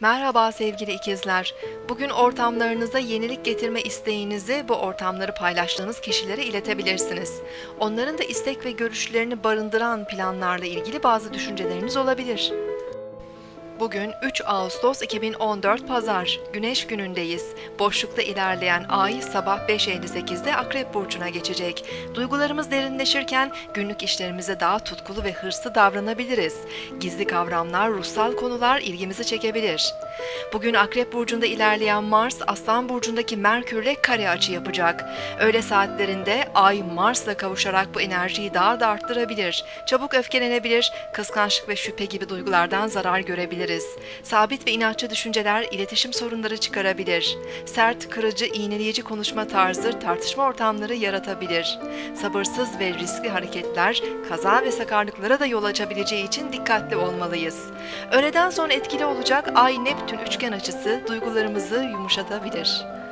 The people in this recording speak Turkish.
Merhaba sevgili ikizler. Bugün ortamlarınıza yenilik getirme isteğinizi bu ortamları paylaştığınız kişilere iletebilirsiniz. Onların da istek ve görüşlerini barındıran planlarla ilgili bazı düşünceleriniz olabilir. Bugün 3 Ağustos 2014 Pazar, Güneş günündeyiz. Boşlukta ilerleyen ay sabah 5.58'de Akrep Burcu'na geçecek. Duygularımız derinleşirken günlük işlerimize daha tutkulu ve hırslı davranabiliriz. Gizli kavramlar, ruhsal konular ilgimizi çekebilir. Bugün Akrep Burcu'nda ilerleyen Mars, Aslan Burcu'ndaki Merkür'le kare açı yapacak. Öğle saatlerinde ay Mars'la kavuşarak bu enerjiyi daha da arttırabilir. Çabuk öfkelenebilir, kıskançlık ve şüphe gibi duygulardan zarar görebiliriz. Sabit ve inatçı düşünceler iletişim sorunları çıkarabilir. Sert, kırıcı, iğneleyici konuşma tarzı tartışma ortamları yaratabilir. Sabırsız ve riskli hareketler kaza ve sakarlıklara da yol açabileceği için dikkatli olmalıyız. Öğleden sonra etkili olacak Ay Neptün üçgen açısı duygularımızı yumuşatabilir.